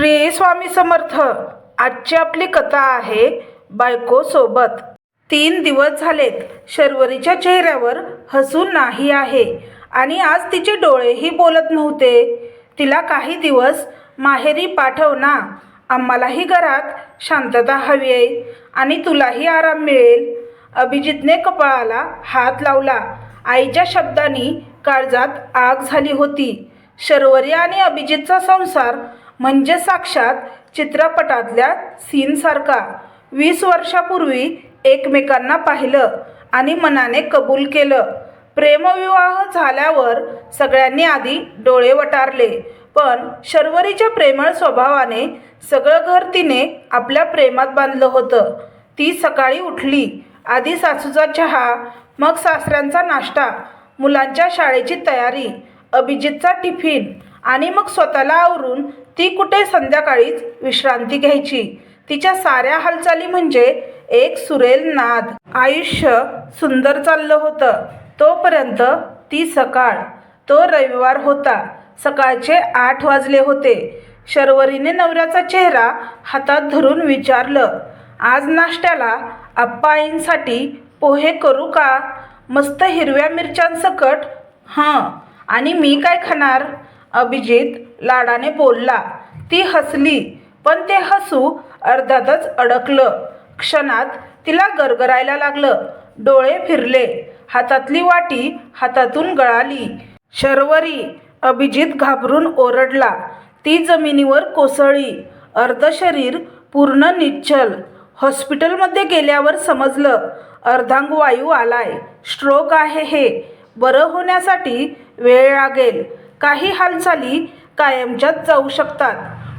श्री स्वामी समर्थ. आजची आपली कथा आहे बायको सोबत. तीन दिवस झालेत. शर्वरीच्या चेहऱ्यावर हसून नाही आहे. आणि आज तिचे डोळेही बोलत नव्हते. तिला काही दिवस माहेरी पाठव ना. आम्हालाही घरात शांतता हवी आहे. आणि तुलाही आराम मिळेल. अभिजितने कपाळाला हात लावला. आईच्या शब्दांनी काळजात आग झाली होती. शर्वरी आणि अभिजितचा संसार म्हणजे साक्षात चित्रपटातल्या सीनसारखा. वीस वर्षापूर्वी एकमेकांना पाहिलं आणि मनाने कबूल केलं. प्रेमविवाह झाल्यावर सगळ्यांनी आधी डोळे वटारले पण शर्वरीच्या प्रेमळ स्वभावाने सगळं घर तिने आपल्या प्रेमात बांधलं होतं. ती सकाळी उठली आधी सासूचा चहा मग सासऱ्यांचा नाश्ता मुलांच्या शाळेची तयारी अभिजितचा टिफिन आणि मग स्वतःला आवरून ती कुठे संध्याकाळीच विश्रांती घ्यायची? तिच्या साऱ्या हालचाली म्हणजे एक सुरेल नाद. आयुष्य सुंदर चाललं होतं. तोपर्यंत ती सकाळ तो रविवार होता. सकाळचे आठ वाजले होते. शर्वरीने नवऱ्याचा चेहरा हातात धरून विचारलं आज नाश्त्याला आप्पाईंसाठी पोहे करू का? मस्त हिरव्या मिरच्यांसकट. हां. आणि मी काय खाणार? अभिजित लाडाने बोलला ती हसली पण ते हसू अर्धातच अडकलं. क्षणात तिला गरगरायला लागलं. डोळे फिरले. हातातली वाटी हातातून गळाली. शर्वरी अभिजित घाबरून ओरडला ती जमिनीवर कोसळली अर्ध शरीर पूर्ण निश्चल हॉस्पिटलमध्ये गेल्यावर समजलं अर्धांगवायू आलाय. स्ट्रोक आहे हे. बरं होण्यासाठी वेळ लागेल. काही हालचाली कायमच्याच जाऊ शकतात.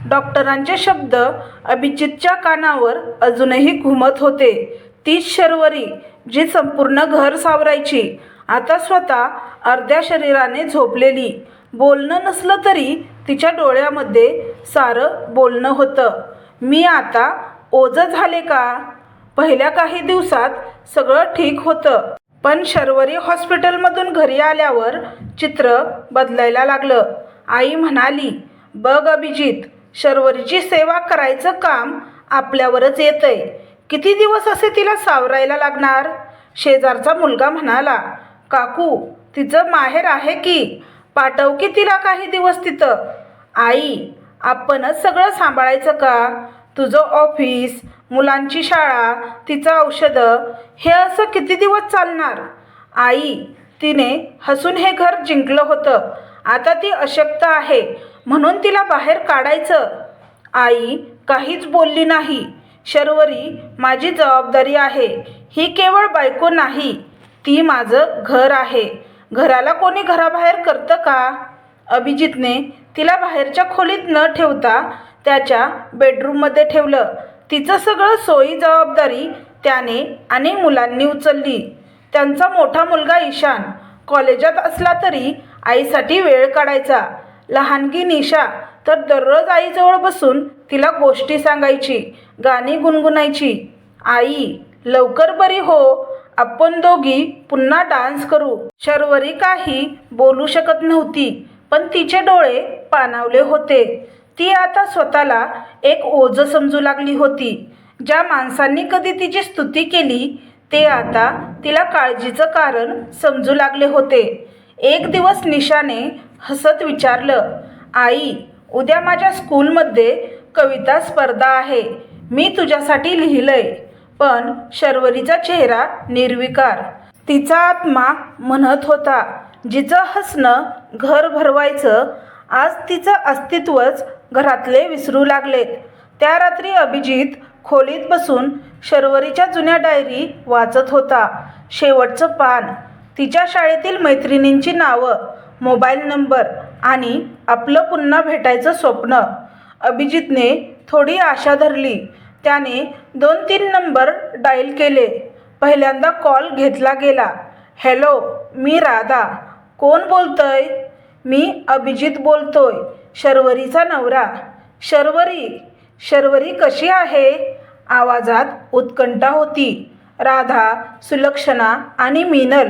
डॉक्टरांचे शब्द अभिजितच्या कानावर अजूनही घुमत होते. तीच शर्वरी जी संपूर्ण घर सावरायची आता स्वतः अर्ध्या शरीराने झोपलेली. बोलणं नसलं तरी तिच्या डोळ्यामध्ये सारं बोलणं होतं. मी आता ओझं झाले का? पहिल्या काही दिवसात सगळं ठीक होतं. पण शर्वरी हॉस्पिटलमधून घरी आल्यावर चित्र बदलायला लागलं. आई म्हणाली बघ अभिजित शर्वरीची सेवा करायचं काम आपल्यावरच येतंय. किती दिवस असे तिला सावरायला लागणार? शेजारचा मुलगा म्हणाला काकू तिचं माहेर आहे की? पाठव की तिला काही दिवस तिथं. आई आपणच सगळं सांभाळायचं का? तुझं ऑफिस मुलांची शाळा तिचं औषधं हे असं किती दिवस चालणार? आई तिने हसून हे घर जिंकलं होतं. आता ती अशक्त आहे. म्हणून तिला बाहेर काढायचं. आई काहीच बोलली नाही. शर्वरी माझी जबाबदारी आहे. ही केवळ बायको नाही. ती माझं घर आहे. घराला कोणी घराबाहेर करतं का? अभिजितने तिला बाहेरच्या खोलीत न ठेवता त्याच्या बेडरूममध्ये ठेवलं. तिचं सगळं सोयी जबाबदारी त्याने आणि मुलांनी उचलली. त्यांचा मोठा मुलगा ईशान. कॉलेजात असला तरी आईसाठी वेळ काढायचा. लहानगी निशा. तर दररोज आईजवळ बसून तिला गोष्टी सांगायची गाणी गुणगुणायची. आई लवकर बरी हो. आपण दोघी पुन्हा डान्स करू. शर्वरी काही बोलू शकत नव्हती पण तिचे डोळे पाणावले होते. ती आता स्वतःला एक ओझं समजू लागली होती. ज्या माणसांनी कधी तिची स्तुती केली ते आता तिला काळजीचं कारण समजू लागले होते. एक दिवस निशाने हसत विचारलं आई उद्या माझ्या स्कूलमध्ये कविता स्पर्धा आहे. मी तुझ्यासाठी लिहिलंय पण शर्वरीचा चेहरा निर्विकार. तिचा आत्मा म्हणत होता जिचं हसणं घर भरवायचं आज तिचं अस्तित्वच घरातले विसरू लागलेत. त्या रात्री अभिजित खोलीत बसून शर्वरीच्या जुन्या डायरी वाचत होता. शेवटचं पान. तिच्या शाळेतील मैत्रिणींची नावं मोबाईल नंबर आणि आपलं पुन्हा भेटायचं स्वप्न. अभिजितने थोडी आशा धरली. त्याने दोन तीन नंबर डायल केले. पहिल्यांदा कॉल घेतला गेला. हॅलो मी राधा. कोण बोलतोय? मी अभिजित बोलतोय. शर्वरीचा नवरा. शर्वरी शर्वरी कशी आहे? आवाजात उत्कंठा होती. राधा सुलक्षणा आणि मीनल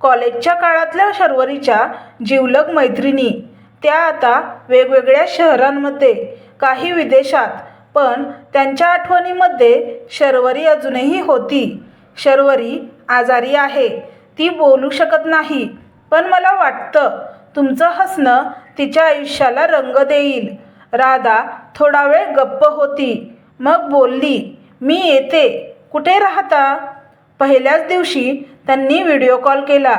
कॉलेजच्या काळातल्या शर्वरीच्या जिवलग मैत्रिणी. त्या आता वेगवेगळ्या शहरांमध्ये काही विदेशात पण त्यांच्या आठवणीमध्ये शर्वरी अजूनही होती. शर्वरी आजारी आहे. ती बोलू शकत नाही. पण मला वाटतं तुमचं हसणं तिच्या आयुष्याला रंग देईल. राधा थोडा वेळ गप्प होती. मग बोलली मी येते. कुठे राहता? पहिल्याच दिवशी त्यांनी व्हिडिओ कॉल केला.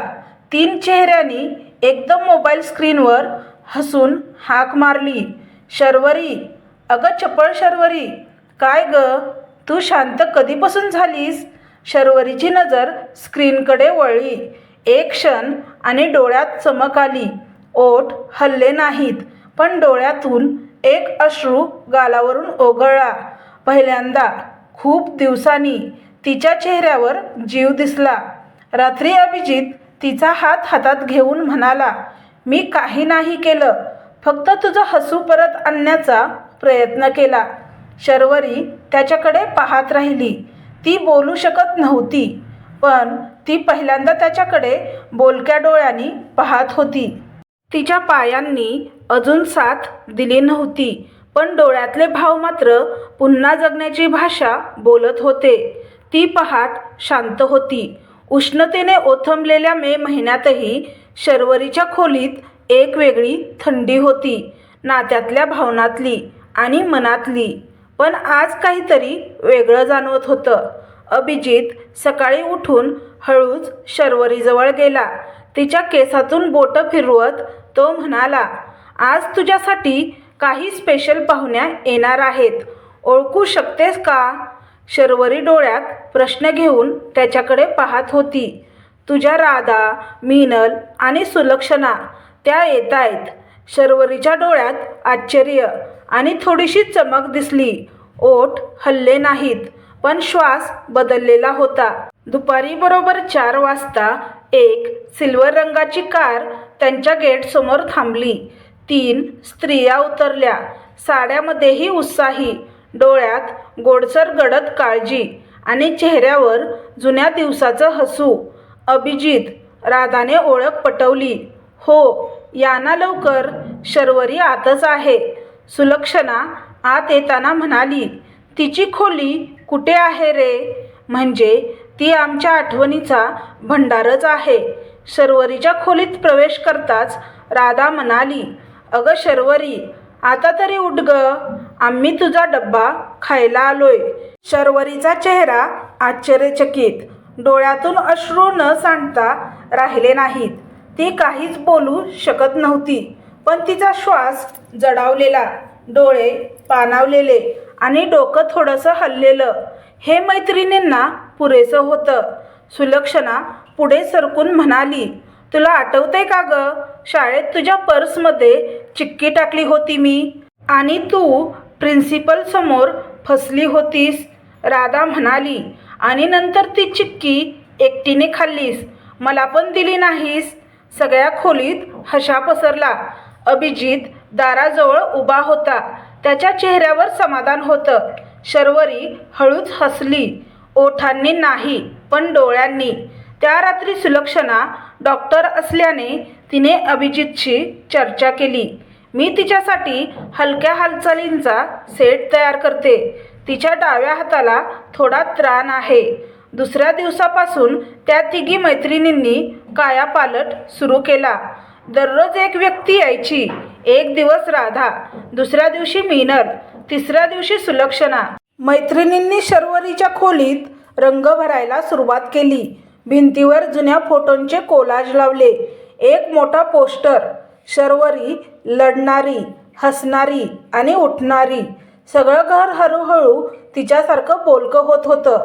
तीन चेहऱ्यांनी एकदम मोबाईल स्क्रीनवर हसून हाक मारली. शर्वरी अगं चपळ शर्वरी. काय ग? तू शांत कधीपासून झालीस? शर्वरीची नजर स्क्रीनकडे वळली. एक क्षण आणि डोळ्यात चमक आली. ओठ हल्ले नाहीत पण डोळ्यातून एक अश्रू गालावरून ओघळला. पहिल्यांदा खूप दिवसांनी तिच्या चेहऱ्यावर जीव दिसला. रात्री अभिजित तिचा हात हातात घेऊन म्हणाला मी काही नाही केलं फक्त तुझं हसू परत आणण्याचा प्रयत्न केला शर्वरी त्याच्याकडे पाहत राहिली. ती बोलू शकत नव्हती पण ती पहिल्यांदा त्याच्याकडे बोलक्या डोळ्यांनी पाहत होती. तिच्या पायांनी अजून साथ दिली नव्हती पण डोळ्यातले भाव मात्र पुन्हा जगण्याची भाषा बोलत होते. ती पहाट शांत होती. उष्णतेने ओथंबलेल्या मे महिन्यातही शर्वरीच्या खोलीत एक वेगळी थंडी होती नात्यातल्या भावनातली आणि मनातली. पण आज काहीतरी वेगळं जाणवत होतं. अभिजित सकाळी उठून हळूच शर्वरीजवळ गेला. तिच्या केसातून बोटं फिरवत तो म्हणाला आज तुझ्यासाठी काही स्पेशल पाहुण्या येणार आहेत. ओळखू शकतेस का? शर्वरी डोळ्यात प्रश्न घेऊन त्याच्याकडे पाहत होती. तुझ्या राधा मीनल आणि सुलक्षणा त्या येत आहेत. शर्वरीच्या डोळ्यात आश्चर्य आणि थोडीशी चमक दिसली. ओठ हल्ले नाहीत पण श्वास बदललेला होता. दुपारी बरोबर चार वाजता एक सिल्वर रंगाची कार त्यांच्या गेटसमोर थांबली. तीन स्त्रिया उतरल्या. साड्यामध्येही उत्साही डोळ्यात गोडसर गडद काळजी आणि चेहऱ्यावर जुन्या दिवसाचं हसू. अभिजित राधाने ओळख पटवली. हो या ना लवकर शर्वरी आतच आहे. सुलक्षणा आत येताना म्हणाली तिची खोली कुठे आहे रे? म्हणजे ती आमच्या आठवणीचा भंडारच आहे. शर्वरीच्या खोलीत प्रवेश करताच राधा म्हणाली अगं शर्वरी आता तरी उठ ग. आम्ही तुझा डब्बा खायला आलोय. शर्वरीचा चेहरा आश्चर्यचकित डोळ्यातून अश्रू न सांडता राहिले नाहीत. ती काहीच बोलू शकत नव्हती पण तिचा श्वास जडावलेला डोळे पाणावलेले आणि डोकं थोडंसं हललेलं. हे मैत्रिणींना पुरेसं होतं. सुलक्षणा पुढे सरकून म्हणाली तुला आठवतंय का ग? शाळेत तुझ्या पर्समध्ये चिक्की टाकली होती मी आणि तू प्रिन्सिपल समोर फसली होतीस राधा म्हणाली. आणि नंतर ती चिक्की एकटीने खाल्लीस मला पण दिली नाहीस. सगळ्या खोलीत हशा पसरला. अभिजित दाराजवळ उभा होता. त्याच्या चेहऱ्यावर समाधान होतं. शर्वरी हळूच हसली. ओठांनी नाही पण डोळ्यांनी. त्या रात्री सुलक्षणा डॉक्टर असल्याने तिने अभिजितशी चर्चा केली. मी तिच्यासाठी हलक्या हालचालींचा सेट तयार करते. तिच्या डाव्या हाताला थोडा त्राण आहे. दुसऱ्या दिवसापासून त्या तिघी मैत्रिणींनी कायापालट सुरू केला. दररोज एक व्यक्ती यायची. एक दिवस राधा. दुसऱ्या दिवशी मीनल तिसऱ्या दिवशी सुलक्षणा. मैत्रिणींनी शर्वरीच्या खोलीत रंग भरायला सुरुवात केली. भिंतीवर जुन्या फोटोंचे कोलाज लावले. एक मोठा पोस्टर शर्वरी लढणारी हसणारी आणि उठणारी. सगळं घर हळूहळू तिच्यासारखं बोलकं होत होतं.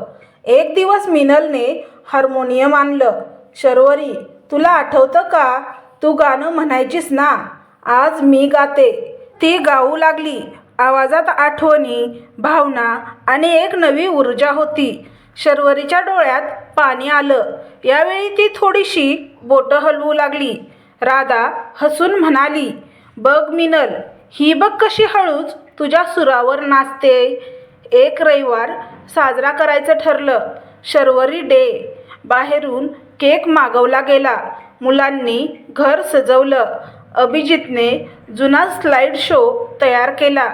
एक दिवस मिनलने हार्मोनियम आणलं. शर्वरी तुला आठवतं का? तू गाणं म्हणायचीस ना? आज मी गाते. ती गाऊ लागली. आवाजात आठवणी भावना आणि एक नवी ऊर्जा होती. शर्वरीच्या डोळ्यात पाणी आलं. यावेळी ती थोडीशी बोटं हलवू लागली. राधा हसून म्हणाली बघ मिनल ही बघ कशी हळूच तुझ्या सुरावर नाचते. एक रविवार साजरा करायचं ठरलं. शर्वरी डे. बाहेरून केक मागवला गेला. मुलांनी घर सजवलं. अभिजितने जुना स्लाइड शो तयार केला.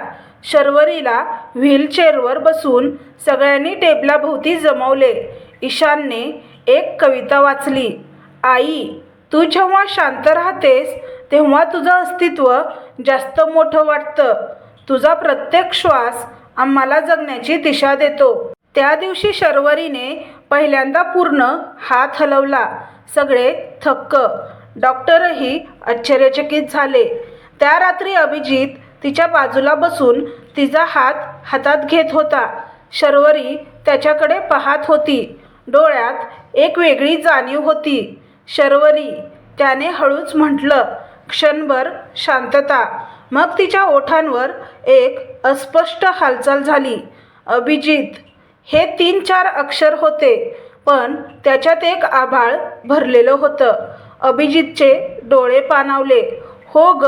शर्वरीला व्हीलचेअरवर बसून सगळ्यांनी टेबलाभोवती जमवले. ईशानने एक कविता वाचली. आई तू जेव्हा शांत राहतेस तेव्हा तुझं अस्तित्व जास्त मोठं वाटतं. तुझा प्रत्येक श्वास आम्हाला जगण्याची दिशा देतो. त्या दिवशी शर्वरीने पहिल्यांदा पूर्ण हात हलवला. सगळे थक्क डॉक्टरही आश्चर्यचकित झाले. त्या रात्री अभिजित तिच्या बाजूला बसून तिचा हात हातात घेत होता. शर्वरी त्याच्याकडे पाहत होती. डोळ्यात एक वेगळी जाणीव होती. शर्वरी त्याने हळूच म्हटलं क्षणभर शांतता. मग तिच्या ओठांवर एक अस्पष्ट हालचाल झाली. अभिजित हे तीन चार अक्षर होते पण त्याच्यात एक आभाळ भरलेलं होतं. अभिजितचे डोळे पाणावले. हो ग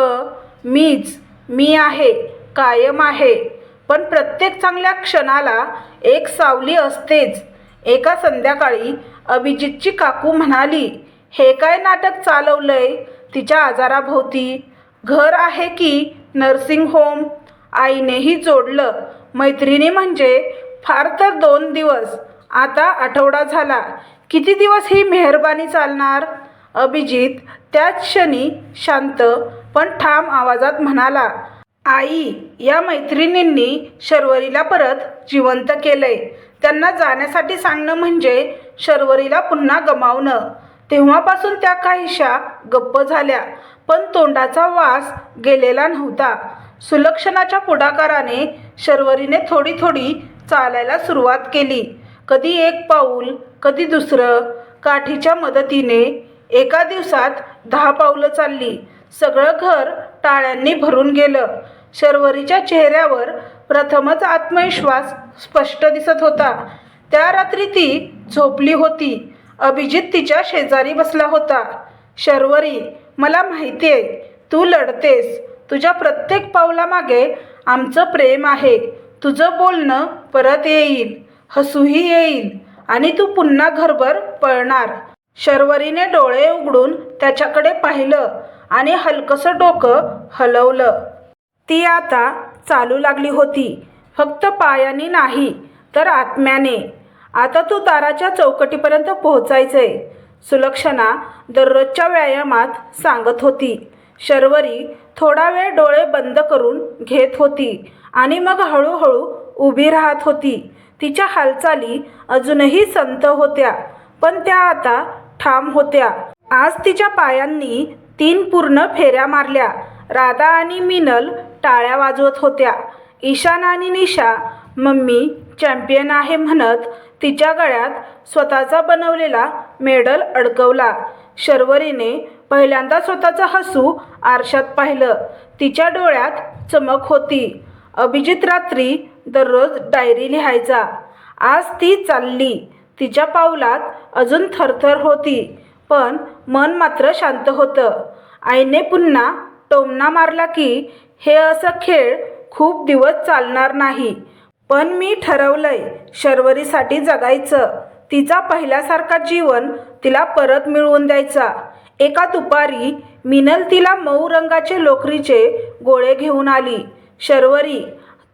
मीच मी आहे कायम आहे. पण प्रत्येक चांगल्या क्षणाला एक सावली असतेच. एका संध्याकाळी अभिजितची काकू म्हणाली हे काय नाटक चालवलंय? तिच्या आजाराभोवती. घर आहे की नर्सिंग होम आईनेही जोडलं. मैत्रिणी म्हणजे फार तर दोन दिवस. आता आठवडा झाला. किती दिवस ही मेहरबानी चालणार? अभिजित त्याच क्षणी शांत पण ठाम आवाजात म्हणाला आई या मैत्रिणींनी शर्वरीला परत जिवंत केलंय. त्यांना जाण्यासाठी सांगणं म्हणजे शर्वरीला पुन्हा गमावणं. तेव्हापासून त्या काहीशा गप्प झाल्या पण तोंडाचा वास गेलेला नव्हता. सुलक्षणाच्या पुढाकाराने शर्वरीने थोडी थोडी चालायला सुरुवात केली. कधी एक पाऊल कधी दुसरं. काठीच्या मदतीने एका दिवसात दहा पावलं चालली. सगळं घर टाळ्यांनी भरून गेलं. शर्वरीच्या चेहऱ्यावर प्रथमच आत्मविश्वास स्पष्ट दिसत होता. त्या रात्री ती झोपली होती. अभिजित तिच्या शेजारी बसला होता. शर्वरी मला माहिती आहे तू लढतेस. तुझ्या प्रत्येक पावलामागे आमचं प्रेम आहे. तुझं बोलणं परत येईल. हसूही येईल. आणि तू पुन्हा घरभर पळणार. शर्वरीने डोळे उघडून त्याच्याकडे पाहिलं. आणि हलकसं डोकं हलवलं. ती आता चालू लागली होती. फक्त पायाने नाही तर आत्म्याने. आता तू दाराच्या चौकटीपर्यंत पोहोचायचंय सुलक्षणा दररोजच्या व्यायामात सांगत होती. शर्वरी थोडा वेळ डोळे बंद करून घेत होती आणि मग हळूहळू उभी राहत होती. तिच्या हालचाली अजूनही संत होत्या पण त्या आता ठाम होत्या. आज तिच्या पायांनी तीन पूर्ण फेऱ्या मारल्या. राधा आणि मिनल टाळ्या वाजवत होत्या. ईशान आणि निशा मम्मी चॅम्पियन आहे म्हणत तिच्या गळ्यात स्वतःचा बनवलेला मेडल अडकवला. शर्वरीने पहिल्यांदा स्वतःचं हसू आरशात पाहिलं. तिच्या डोळ्यात चमक होती. अभिजित रात्री दररोज डायरी लिहायचा. आज ती चालली. तिच्या पावलात अजून थरथर होती. पण मन मात्र शांत होतं. आईने पुन्हा टोमणा मारला की हे असं खेळ खूप दिवस चालणार नाही. पण मी ठरवलंय शर्वरीसाठी जगायचं. तिचा पहिल्यासारखा जीवन तिला परत मिळवून द्यायचा. एका दुपारी मिनल तिला मऊ रंगाचे लोकरीचे गोळे घेऊन आली. शर्वरी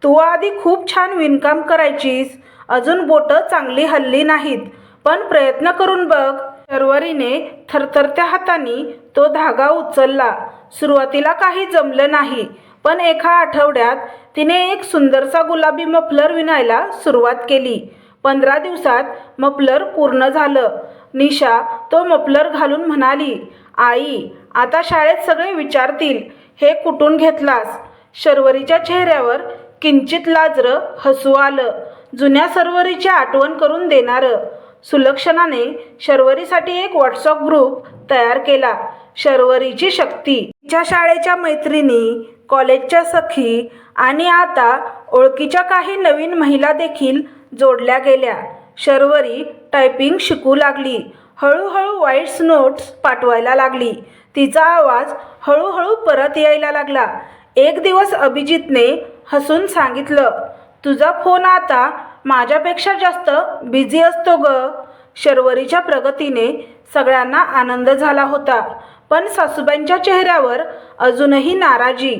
तू आधी खूप छान विणकाम करायचीस. अजून बोटं चांगली हल्ली नाहीत. पण प्रयत्न करून बघ शर्वरीने थरथरत्या हाताने तो धागा उचलला. सुरुवातीला काही जमलं नाही पण एका आठवड्यात तिने एक सुंदरसा गुलाबी मफलर विणायला सुरुवात केली. पंधरा दिवसात मफलर पूर्ण झालं. निशा तो मफलर घालून म्हणाली आई आता शाळेत सगळे विचारतील हे कुठून घेतलास? शर्वरीच्या चेहऱ्यावर किंचित लाजरं हसू आलं. जुन्या सर्वरीची आठवण करून देणारं. सुलक्षणाने शर्वरीसाठी एक व्हॉट्सअप ग्रुप तयार केला. शर्वरीची शक्ती. तिच्या शाळेच्या मैत्रिणी कॉलेजच्या सखी आणि आता ओळखीच्या काही नवीन महिला देखील जोडल्या गेल्या. शर्वरी टायपिंग शिकू लागली. हळूहळू व्हाईट्स नोट्स पाठवायला लागली. तिचा आवाज हळूहळू परत यायला लागला. एक दिवस अभिजितने हसून सांगितलं तुझा फोन आता माझ्यापेक्षा जास्त बिझी असतो ग. शर्वरीच्या प्रगतीने सगळ्यांना आनंद झाला होता. पण सासूबाईंच्या चेहऱ्यावर अजूनही नाराजी.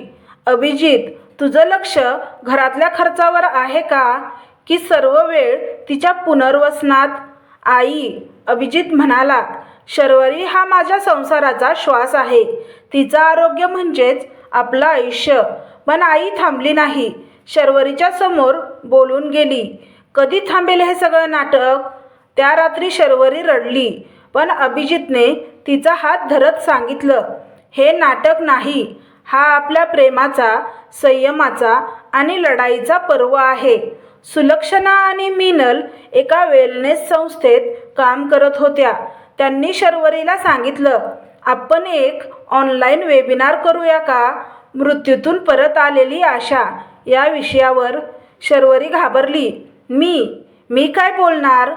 अभिजित तुझं लक्ष घरातल्या खर्चावर आहे का? की सर्व वेळ तिच्या पुनर्वसनात? आई अभिजित म्हणाला शर्वरी हा माझ्या संसाराचा श्वास आहे. तिचं आरोग्य म्हणजेच आपलं आयुष्य. पण आई थांबली नाही. शर्वरीच्या समोर बोलून गेली. कधी थांबेल हे सगळं नाटक? त्या रात्री शर्वरी रडली. पण अभिजितने तिचा हात धरत सांगितलं हे नाटक नाही. हा आपल्या प्रेमाचा संयमाचा आणि लढाईचा पर्व आहे. सुलक्षणा आणि मीनल एका वेलनेस संस्थेत काम करत होत्या. त्यांनी शर्वरीला सांगितलं आपण एक ऑनलाईन वेबिनार करूया का? मृत्यूतून परत आलेली आशा. या विषयावर. शर्वरी घाबरली. मी मी काय बोलणार?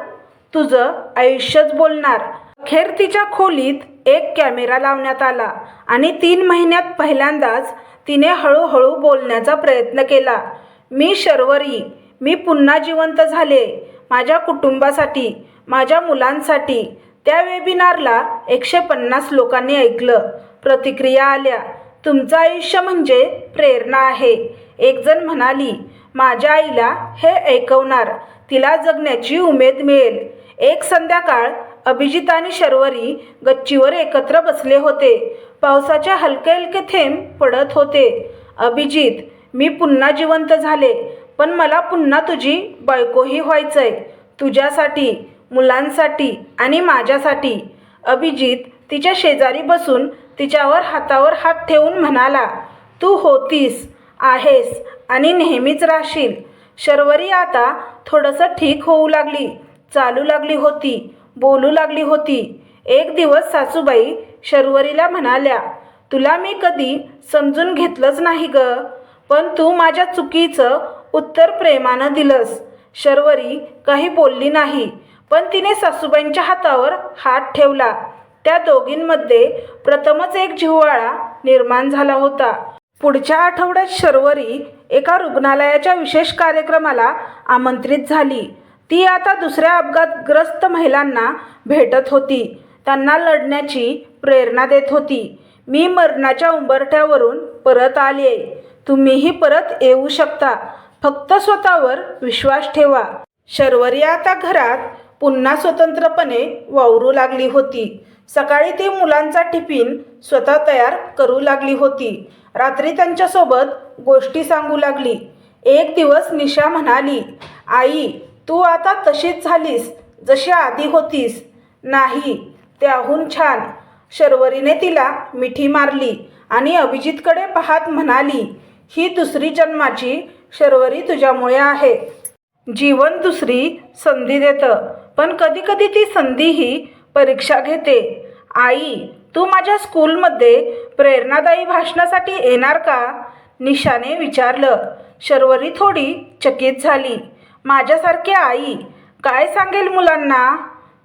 तुझं आयुष्यच बोलणार. अखेर तिच्या खोलीत एक कॅमेरा लावण्यात आला आणि तीन महिन्यात पहिल्यांदाच तिने हळूहळू बोलण्याचा प्रयत्न केला. मी शर्वरी मी पुन्हा जिवंत झाले. माझ्या कुटुंबासाठी माझ्या मुलांसाठी त्या वेबिनारला एकशे पन्नास लोकांनी ऐकलं. प्रतिक्रिया आल्या. तुमचं आयुष्य म्हणजे प्रेरणा आहे. एकजण म्हणाली माझ्या आईला हे ऐकवणार. तिला जगण्याची उमेद मिळेल. एक संध्याकाळ अभिजित आणि शर्वरी गच्चीवर एकत्र बसले होते. पावसाचे हलके हलके थेंब पडत होते. अभिजित मी पुन्हा जिवंत झाले पण मला पुन्हा तुझी बायकोही व्हायचंय. तुझ्यासाठी मुलांसाठी आणि माझ्यासाठी. अभिजित तिच्या शेजारी बसून तिच्यावर हातावर हात ठेवून म्हणाला तू होतीस. आहेस आणि नेहमीच राहशील. शर्वरी आता थोडंसं ठीक होऊ लागली. चालू लागली होती बोलू लागली होती. एक दिवस सासूबाई शर्वरीला म्हणाल्या तुला मी कधी समजून घेतलंच नाही ग पण तू माझ्या चुकीचं उत्तर प्रेमानं दिलंस. शर्वरी काही बोलली नाही पण तिने सासूबाईंच्या हातावर हात ठेवला. त्या दोघींमध्ये प्रथमच एक जिव्हाळा निर्माण झाला होता. पुढच्या आठवड्यात शर्वरी एका रुग्णालयाच्या विशेष कार्यक्रमाला आमंत्रित झाली. ती आता दुसऱ्या अपघातग्रस्त महिलांना भेटत होती. त्यांना लढण्याची प्रेरणा देत होती. मी मरणाच्या उंबरठ्यावरून परत आले तुम्हीही परत येऊ शकता. फक्त स्वतःवर विश्वास ठेवा. शर्वरी आता घरात पुन्हा स्वतंत्रपणे वावरू लागली होती. सकाळी ती मुलांचा टिफिन स्वतः तयार करू लागली होती. रात्री त्यांच्यासोबत गोष्टी सांगू लागली. एक दिवस निशा म्हणाली आई तू आता तशीच झालीस जशी आधी होतीस. नाही त्याहून छान. शर्वरीने तिला मिठी मारली आणि अभिजितकडे पाहत म्हणाली ही दुसरी जन्माची शर्वरी तुझ्यामुळे आहे. जीवन दुसरी संधी देतं. पण कधीकधी ती संधी ही परीक्षा घेते. आई तू माझ्या स्कूलमध्ये प्रेरणादायी भाषणासाठी येणार का? निशाने विचारलं. शर्वरी थोडी चकित झाली. माझ्यासारखी आई काय सांगेल मुलांना?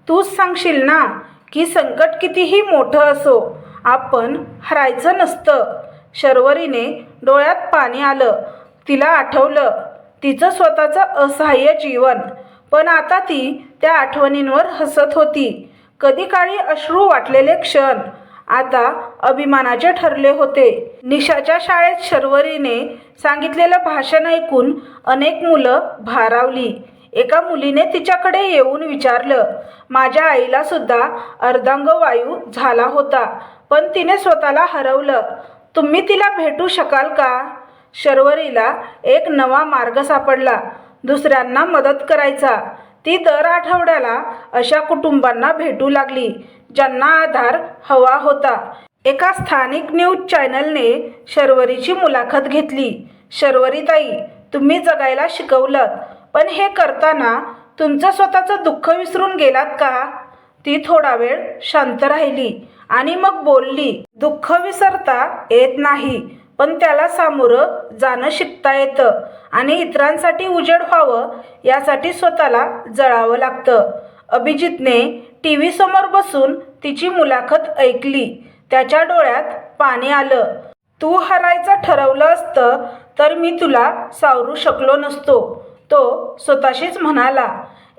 तूच सांगशील ना की संकट कितीही मोठं असो आपण हरायचं नसतं. शर्वरीने डोळ्यात पाणी आलं. तिला आठवलं तिचं स्वतःचं असहाय्य जीवन. पण आता ती त्या आठवणींवर हसत होती. कधी काळी अश्रू वाटलेले क्षण आता अभिमानाचे ठरले होते. निशाच्या शाळेत शर्वरीने सांगितलेलं भाषण ऐकून अनेक मुलं भारावली. एका मुलीने तिच्याकडे येऊन विचारलं माझ्या आईला सुद्धा अर्धांगवायू झाला होता पण तिने स्वतःला हरवलं. तुम्ही तिला भेटू शकाल का? शर्वरीला एक नवा मार्ग सापडला. दुसऱ्यांना मदत करायचा. ती दर आठवड्याला अशा कुटुंबांना भेटू लागली ज्यांना आधार हवा होता. एका स्थानिक न्यूज चॅनलने शर्वरीची मुलाखत घेतली. शर्वरीताई तुम्ही जगायला शिकवलं पण हे करताना तुमचं स्वतःचं दुःख विसरून गेलात का? ती थोडा वेळ शांत राहिली आणि मग बोलली दुःख विसरता येत नाही. पण त्याला सामोरं जाणं शिकता येतं आणि इतरांसाठी उजेड व्हावं यासाठी स्वतःला जळावं लागतं. अभिजितने टी व्ही समोर बसून तिची मुलाखत ऐकली. त्याच्या डोळ्यात पाणी आलं. तू हरायचं ठरवलं असतं तर मी तुला सावरू शकलो नसतो तो स्वतःशीच म्हणाला.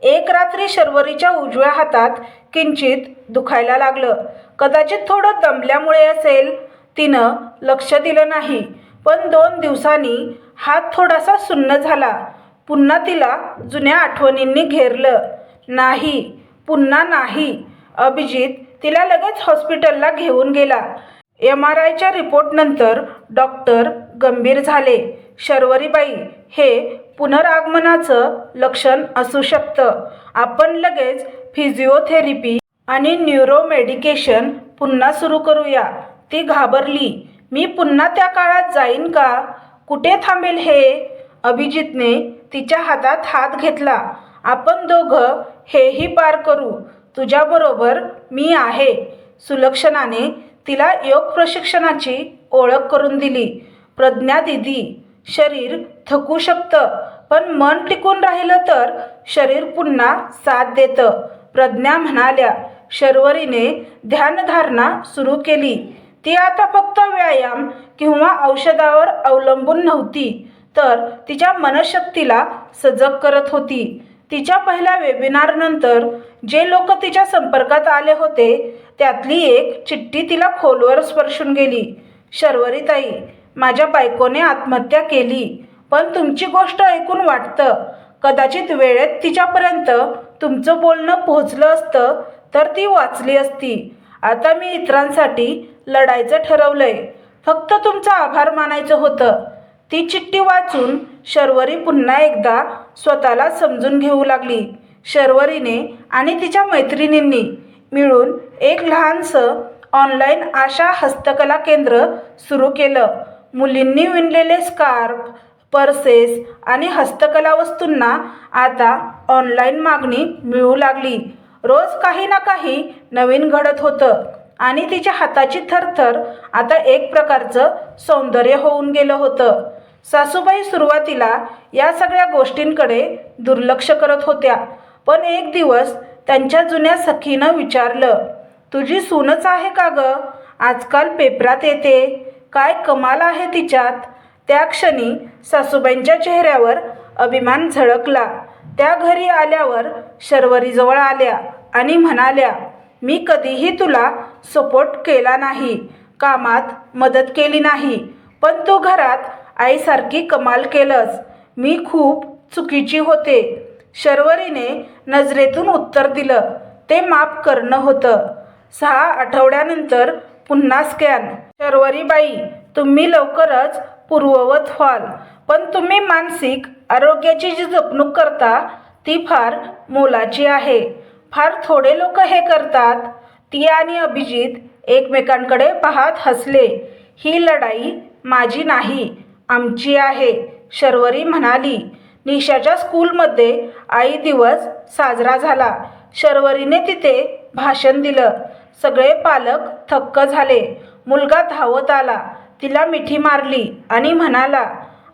एक रात्री शर्वरीच्या उजव्या हातात किंचित दुखायला लागलं. कदाचित थोडं दमल्यामुळे असेल तिनं लक्ष दिलं नाही. पण दोन दिवसांनी हात थोडासा सुन्न झाला. पुन्हा तिला जुन्या आठवणींनी घेरलं. नाही पुन्हा नाही. अभिजित तिला लगेच हॉस्पिटलला घेऊन गेला. एम आर आयच्या रिपोर्टनंतर डॉक्टर गंभीर झाले. शर्वरीबाई हे पुनरागमनाचं लक्षण असू शकतं. आपण लगेच फिजिओथेरपी आणि न्यूरोमेडिकेशन पुन्हा सुरू करूया. ती घाबरली. मी पुन्हा त्या काळात जाईन का? कुठे थांबेल हे? अभिजितने तिच्या हातात हात घेतला. आपण दोघं हेही पार करू. तुझ्याबरोबर मी आहे. सुलक्षणाने तिला योग प्रशिक्षणाची ओळख करून दिली. प्रज्ञा दिदी शरीर थकू शकतं पण मन टिकून राहिलं तर शरीर पुन्हा साथ देतं. प्रज्ञा म्हणाल्या शर्वरीने ध्यानधारणा सुरू केली. ती आता फक्त व्यायाम किंवा औषधावर अवलंबून नव्हती तर तिच्या मनशक्तीला सजग करत होती. तिच्या पहिल्या वेबिनारनंतर जे लोक तिच्या संपर्कात आले होते त्यातली एक चिठ्ठी तिला खोलवर स्पर्शून गेली. शर्वरीताई माझ्या बायकोने आत्महत्या केली पण तुमची गोष्ट ऐकून वाटतं. कदाचित वेळेत तिच्यापर्यंत तुमचं बोलणं पोहोचलं असतं तर ती वाचली असती. आता मी इतरांसाठी लढायचं ठरवलंय. फक्त तुमचा आभार मानायचं होतं. ती चिठ्ठी वाचून शर्वरी पुन्हा एकदा स्वतःला समजून घेऊ लागली. शर्वरीने आणि तिच्या मैत्रिणींनी मिळून एक लहानसं ऑनलाईन आशा हस्तकला केंद्र सुरू केलं. मुलींनी विणलेले स्कार्फ पर्सेस आणि हस्तकला वस्तूंना आता ऑनलाईन मागणी मिळू लागली. रोज काही ना काही नवीन घडत होतं. आणि तिच्या हाताची थरथर आता एक प्रकारचं सौंदर्य होऊन गेलं होतं. सासूबाई सुरुवातीला या सगळ्या गोष्टींकडे दुर्लक्ष करत होत्या. पण एक दिवस त्यांच्या जुन्या सखीनं विचारलं तुझी सूनच आहे का ग? आजकाल पेपरात येते. काय कमाल आहे तिच्यात. त्या क्षणी सासूबाईंच्या चेहऱ्यावर अभिमान झळकला. त्या घरी आल्यावर शर्वरीजवळ आल्या आणि म्हणाल्या मी कधीही तुला सपोर्ट केला नाही कामात मदत केली नाही. पण तू घरात आईसारखी कमाल केलंस मी खूप चुकीची होते. शर्वरीने नजरेतून उत्तर दिलं. ते माफ करणं होतं. सहा आठवड्यानंतर पुन्हा स्कॅन. शर्वरीबाई तुम्ही लवकरच पूर्ववत व्हाल. पण तुम्ही मानसिक आरोग्याची जी जपणूक करता ती फार मोलाची आहे. फार थोडे लोक हे करतात. ती आणि अभिजित एकमेकांकडे पाहत हसले. ही लढाई माझी नाही आमची आहे शर्वरी म्हणाली. निशाच्या स्कूलमध्ये आई दिवस साजरा झाला. शर्वरीने तिथे भाषण दिलं. सगळे पालक थक्क झाले. मुलगा धावत आला. तिला मिठी मारली आणि म्हणाला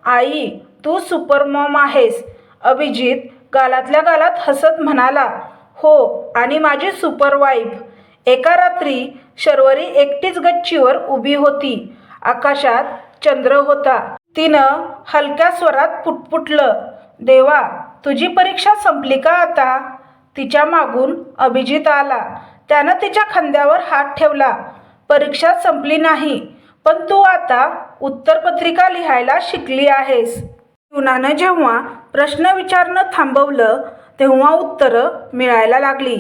आई तू सुपरमॉम आहेस. अभिजित गालातल्या गालात हसत म्हणाला हो आणि माझी सुपर वाईफ. एका रात्री शर्वरी एकटीच गच्चीवर उभी होती. आकाशात चंद्र होता. तिनं हलक्या स्वरात पुटपुटलं देवा तुझी परीक्षा संपली का आता? तिच्या मागून अभिजित आला. त्यानं तिच्या खांद्यावर हात ठेवला. परीक्षा संपली नाही पण तू आता उत्तरपत्रिका लिहायला शिकली आहेस. युनानं जेव्हा प्रश्न विचारणं थांबवलं तेव्हा उत्तरं मिळायला लागली.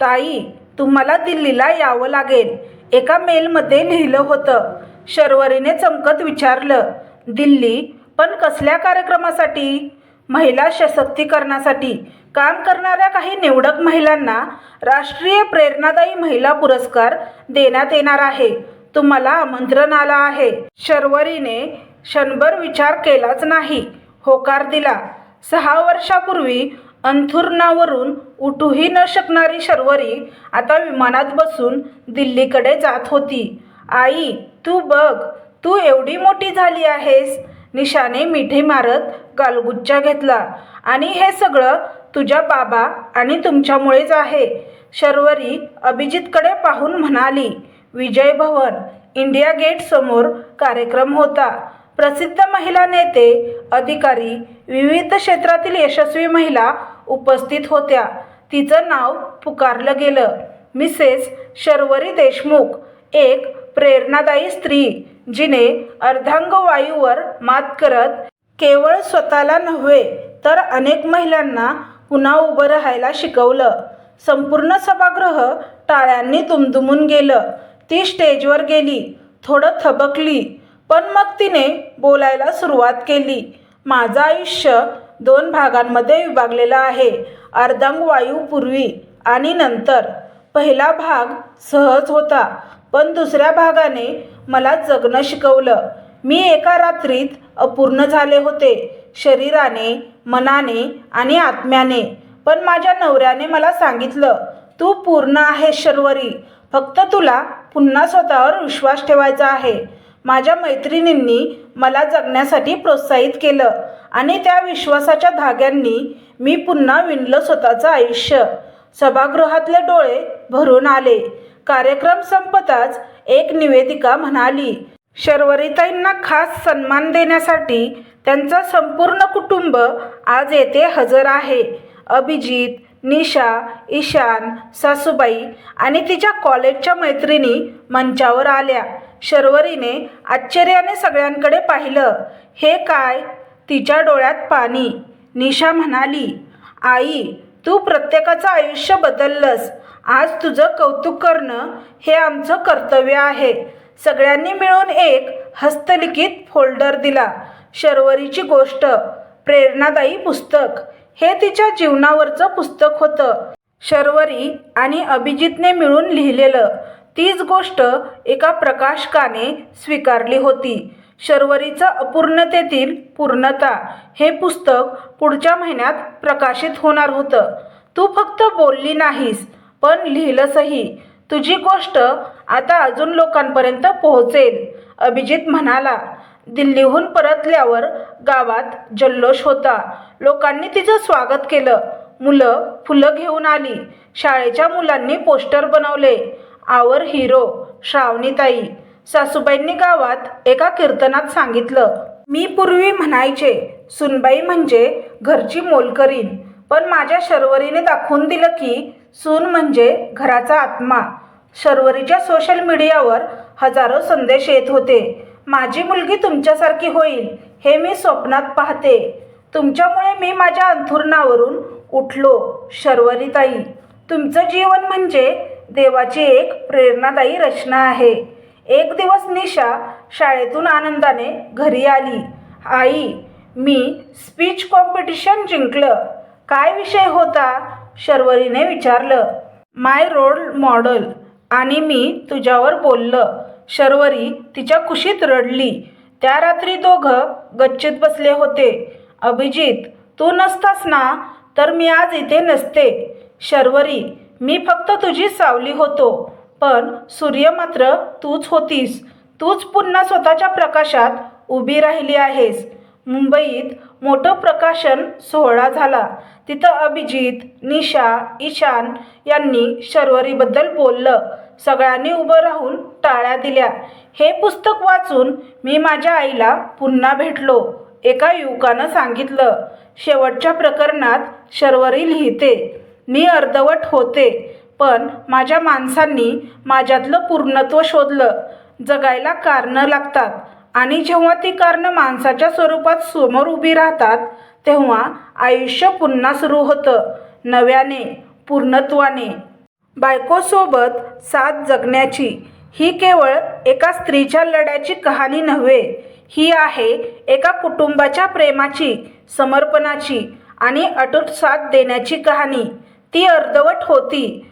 ताई तुम्हाला दिल्लीला यावं लागेल. एका मेलमध्ये लिहिलं होतं. शर्वरीने चमकत विचारलं दिल्ली? पण कसल्या कार्यक्रमासाठी? महिला सशक्तीकरणासाठी? काम करणाऱ्या काही निवडक महिलांना राष्ट्रीय प्रेरणादायी महिला पुरस्कार देण्यात येणार आहे. तुम्हाला आमंत्रण आलं आहे. शर्वरीने क्षणभर विचार केलाच नाही. होकार दिला. सहा वर्षापूर्वी अंथुरणावरून उठूही न शकणारी शर्वरी आता विमानात बसून दिल्लीकडे जात होती. आई तू बघ तू एवढी मोठी झाली आहेस. निशाने मिठी मारत गालगुच्चा घेतला. आणि हे सगळं तुझ्या बाबा आणि तुमच्यामुळेच आहे शर्वरी अभिजितकडे पाहून म्हणाली. विजय भवन इंडिया गेट समोर कार्यक्रम होता. प्रसिद्ध महिला नेते अधिकारी विविध क्षेत्रातील यशस्वी महिला उपस्थित होत्या. तिचं नाव पुकारलं गेलं. मिसेस शर्वरी देशमुख एक प्रेरणादायी स्त्री जिने अर्धांगवायूवर मात करत केवळ स्वतःला नव्हे तर अनेक महिलांना पुन्हा उभं राहायला शिकवलं. संपूर्ण सभागृह टाळ्यांनी दुमदुमून गेलं. ती स्टेजवर गेली थोडं थबकली पण मग तिने बोलायला सुरुवात केली. माझं आयुष्य दोन भागांमध्ये विभागलेलं आहे. अर्धांगवायू पूर्वी आणि नंतर. पहिला भाग सहज होता पण दुसऱ्या भागाने मला जगणं शिकवलं. मी एका रात्रीत अपूर्ण झाले होते शरीराने मनाने आणि आत्म्याने. पण माझ्या नवऱ्याने मला सांगितलं तू पूर्ण आहेस शर्वरी. फक्त तुला पुन्हा स्वतःवर विश्वास ठेवायचा आहे. माझ्या मैत्रिणींनी मला जगण्यासाठी प्रोत्साहित केलं. आणि त्या विश्वासाच्या धाग्यांनी मी पुन्हा विणलं स्वतःचं आयुष्य. सभागृहातले डोळे भरून आले. कार्यक्रम संपताच एक निवेदिका म्हणाली शर्वरीताईंना खास सन्मान देण्यासाठी त्यांचं संपूर्ण कुटुंब आज येथे हजर आहे. अभिजित निशा ईशान सासूबाई आणि तिच्या कॉलेजच्या मैत्रिणी मंचावर आल्या. शर्वरीने आश्चर्याने सगळ्यांकडे पाहिलं. हे काय? तिच्या डोळ्यात पाणी. निशा म्हणाली आई तू प्रत्येकाचं आयुष्य बदललंस. आज तुझं कौतुक करणं हे आमचं कर्तव्य आहे. सगळ्यांनी मिळून एक हस्तलिखित फोल्डर दिला. शर्वरीची गोष्ट प्रेरणादायी पुस्तक. हे तिच्या जीवनावरचं पुस्तक होतं. शर्वरी आणि अभिजितने मिळून लिहिलेलं तीच गोष्ट एका प्रकाशकाने स्वीकारली होती. शर्वरीचं अपूर्णतेतील पूर्णता हे पुस्तक पुढच्या महिन्यात प्रकाशित होणार होतं. तू फक्त बोलली नाहीस पण लिहिलंसही. तुझी गोष्ट आता अजून लोकांपर्यंत पोहोचेल अभिजित म्हणाला. दिल्लीहून परतल्यावर गावात जल्लोष होता. लोकांनी तिचं स्वागत केलं. मुलं फुलं घेऊन आली. शाळेच्या मुलांनी पोस्टर बनवले. आवर हिरो श्रावणीताई. सासूबाईंनी गावात एका कीर्तनात सांगितलं मी पूर्वी म्हणायचे सुनबाई म्हणजे घरची मोलकरीन पण माझ्या शर्वरीने दाखवून दिलं की सून म्हणजे घराचा आत्मा. शर्वरीच्या सोशल मीडियावर हजारो संदेश येत होते. माझी मुलगी तुमच्यासारखी होईल हे मी स्वप्नात पाहते. तुमच्यामुळे मी माझ्या अंथुरणावरून उठलो शर्वरीताई. तुमचं जीवन म्हणजे देवाची एक प्रेरणादायी रचना आहे. एक दिवस निशा शाळेतून आनंदाने घरी आली. आई मी स्पीच कॉम्पिटिशन जिंकलं. काय विषय होता? शर्वरीने विचारलं. माय रोल मॉडल आणि मी तुझ्यावर बोललं. शर्वरी तिच्या कुशीत रडली. त्या रात्री दोघं गच्चीत बसले होते. अभिजित तू नसतास ना तर मी आज इथे नसते. शर्वरी मी फक्त तुझी सावली होतो. पण सूर्य मात्र तूच होतीस. तूच पुन्हा स्वतःच्या प्रकाशात उभी राहिली आहेस. मुंबईत मोठं प्रकाशन सोहळा झाला. तिथं अभिजित निशा ईशान यांनी शर्वरीबद्दल बोललं. सगळ्यांनी उभं राहून टाळ्या दिल्या. हे पुस्तक वाचून मी माझ्या आईला पुन्हा भेटलो. एका युवकानं सांगितलं शेवटच्या प्रकरणात शर्वरी लिहिते. मी अर्धवट होते. पण माझ्या माणसांनी माझ्यातलं पूर्णत्व शोधलं. जगायला कारणं लागतात. आणि जेव्हा ती कारणं माणसाच्या स्वरूपात समोर उभी राहतात तेव्हा आयुष्य पुन्हा सुरू होतं. नव्याने पूर्णत्वाने. बायकोसोबत साथ जगण्याची ही केवळ एका स्त्रीच्या लढ्याची कहाणी नव्हे. ही आहे एका कुटुंबाच्या प्रेमाची समर्पणाची आणि अटूट साथ देण्याची कहाणी. ती अर्धवट होती.